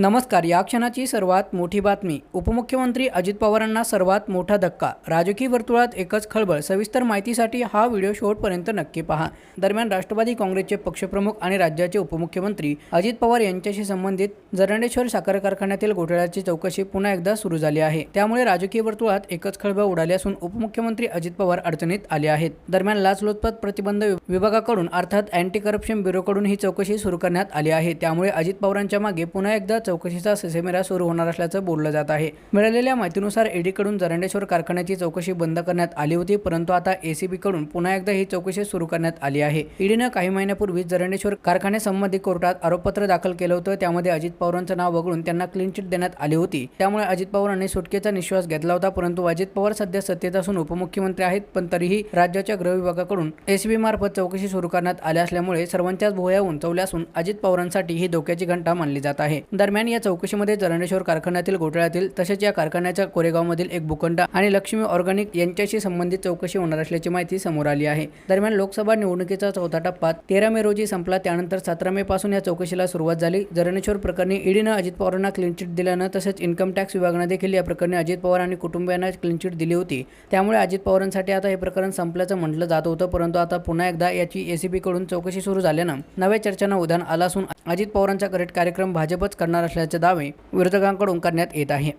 नमस्कार या क्षणाची सर्वात मोठी बातमी. उपमुख्यमंत्री अजित पवारांना सर्वात मोठा धक्का. राजकीय वर्तुळात एकच खळबळ. सविस्तर माहितीसाठी हा व्हिडिओ शेवटपर्यंत नक्की पहा. दरम्यान राष्ट्रवादी काँग्रेसचे पक्षप्रमुख आणि राज्याचे उपमुख्यमंत्री अजित पवार यांच्याशी संबंधित जरंडेश्वर साखर कारखान्यातील घोटाळ्याची चौकशी पुन्हा एकदा सुरू झाली आहे. त्यामुळे राजकीय वर्तुळात एकच खळबळ उडाली असून उपमुख्यमंत्री अजित पवार अडचणीत आले आहेत. दरम्यान लाचलुचपत प्रतिबंध विभागाकडून अर्थात अँटी करप्शन ब्युरोकडून ही चौकशी सुरू करण्यात आली आहे. त्यामुळे अजित पवारांच्या मागे पुन्हा एकदा चौकशीचा ससेमेरा सुरू होणार असल्याचं बोललं जात आहे. मिळालेल्या माहितीनुसार ईडीकडून जरंडेश्वर कारखान्याची चौकशी बंद करण्यात आली होती परंतु आता एसीबी कडून पुन्हा एकदा ही चौकशी सुरू करण्यात आली आहे. ईडीनं काही महिन्यापूर्वी जरंडेश्वर कारखान्यासंबंधी कोर्टात आरोपपत्र दाखल केलं होतं. त्यामध्ये अजित पवारांचं नाव वगळून त्यांना क्लीन चिट देण्यात आली होती. त्यामुळे अजित पवारांनी सुटकेचा निश्वास घेतला होता परंतु अजित पवार सध्या सत्तेत असून उपमुख्यमंत्री आहेत पण तरीही राज्याच्या गृह विभागाकडून एसीबी मार्फत चौकशी सुरू करण्यात आली असल्यामुळे सर्वांच्याच भोया उंचवल्या असून अजित पवारांसाठी ही धोक्याची घंटा मानली जात आहे. दरम्यान या चौकशीमध्ये जरंडेश्वर कारखान्यातील घोटाळ्यातील तसेच या कारखान्याच्या कोरेगावमधील एक भूखंड आणि लक्ष्मी ऑर्गॅनिक यांच्याशी संबंधित चौकशी होणार असल्याची माहिती समोर आली आहे. दरम्यान लोकसभा निवडणुकीचा चौथा टप्पा तेरा मे रोजी संपला. त्यानंतर सतरा मे पासून या चौकशीला सुरुवात झाली. जरणेश्वर प्रकरणी ईडीनं अजित पवारांना क्लीनचिट दिल्यानं तसेच इन्कम टॅक्स विभागानं देखील या प्रकरणी अजित पवार आणि कुटुंबियांना क्लीनचिट दिली होती. त्यामुळे अजित पवारांसाठी आता हे प्रकरण संपल्याचं म्हटलं जात होतं. परंतु आता पुन्हा एकदा याची एसीबीकडून चौकशी सुरू झाल्यानं नव्या चर्चांना उधाण आलं असून अजित पवारांचा करेट कार्यक्रम भाजपच करणार असल्याचे दावे विरोधकांकडून करण्यात येत आहे.